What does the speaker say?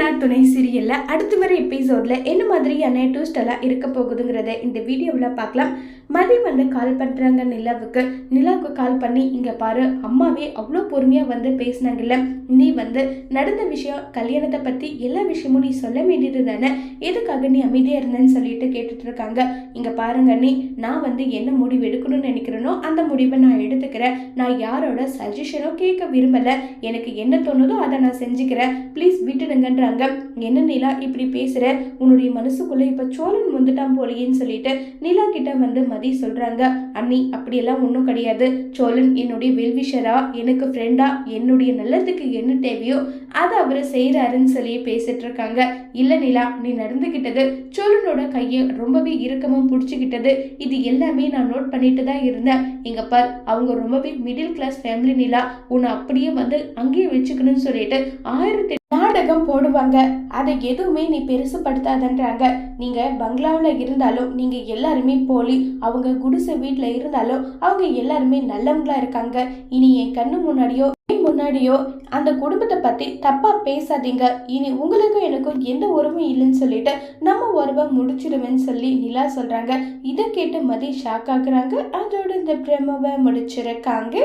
நான் துணை சீரியல்ல அடுத்து வர எபிசோட்ல என்ன மாதிரியான ட்விஸ்ட் எல்லாம் இருக்க போகுதுங்கிறத இந்த வீடியோவில் பார்க்கலாம். மதி வந்து கால் பண்ணுறாங்க நிலாவுக்கு. நிலாவுக்கு கால் பண்ணி இங்கே பாரு அம்மாவே அவ்வளோ பொறுமையாக வந்து பேசினாங்கல்ல. நீ வந்து நடந்த விஷயம் கல்யாணத்தை பற்றி எல்லா விஷயமும் நீ சொல்ல வேண்டியது தானே? எதுக்காக நீ அமைதியாக இருந்தேன்னு சொல்லிட்டு கேட்டுட்டு இருக்காங்க இங்கே பாருங்க நீ நான் வந்து என்ன முடிவு எடுக்கணும்னு நினைக்கிறேனோ அந்த முடிவை நான் எடுத்துக்கிறேன். நான் யாரோட சஜஷனோ கேட்க விரும்பலை. எனக்கு என்ன தோணுதோ அதை நான் செஞ்சுக்கிறேன். ப்ளீஸ் விட்டுடுங்கன்றாங்க என்ன நிலா இப்படி பேசுற? உன்னுடைய மனசுக்குள்ள இப்ப சோழன் வந்துட்டான் போலியேன்னு சொல்லிட்டு நிலா கிட்ட வந்து மதி சொல்றாங்க. அண்ணி அப்படியெல்லாம் ஒன்றும் கிடையாது. சோழன் என்னுடைய வெல்விஷரா? எனக்கு ஃப்ரெண்டா என்னுடைய நல்லதுக்கு என்ன தேவையோ? அதை அவர் செய்கிறாருன்னு சொல்லி பேசிட்டு இருக்காங்க. இல்லை நிலா நீ நடந்துக்கிட்டது சோழனோட கையை ரொம்பவே இறுக்கமாக பிடிச்சிக்கிட்டது. இது எல்லாமே நான் நோட் பண்ணிட்டு தான் இருந்தேன். எங்க பார் அவங்க ரொம்பவே மிடில் கிளாஸ் ஃபேமிலி நிலா. உன்னை அப்படியே வந்து அங்கேயே வச்சுக்கணும்னு சொல்லிட்டு ஆயிரத்தி நாடகம் போடுவாங்க. அதை எதுவுமே நீ பெருசுப்படுத்தாதன்றாங்க நீங்க பங்களாவில் இருந்தாலும் நீங்க எல்லாருமே போலி அவங்க குடிசை வீட்டில் இருந்தாலும் அவங்க எல்லாருமே நல்லவங்களா இருக்காங்க. இனி என் கண்ணு முன்னாடியோ முன்னாடியோ அந்த குடும்பத்தை பத்தி தப்பா பேசாதீங்க. இனி உங்களுக்கும் எனக்கும் எந்த உறவும் இல்லைன்னு சொல்லிட்டு நம்ம உறவை முடிச்சிடுவேன்னு சொல்லி நிலா சொல்றாங்க. இதை கேட்டு மதி ஷாக் ஆகுறாங்க. அதோட இந்த பிரமவை முடிச்சிருக்காங்க.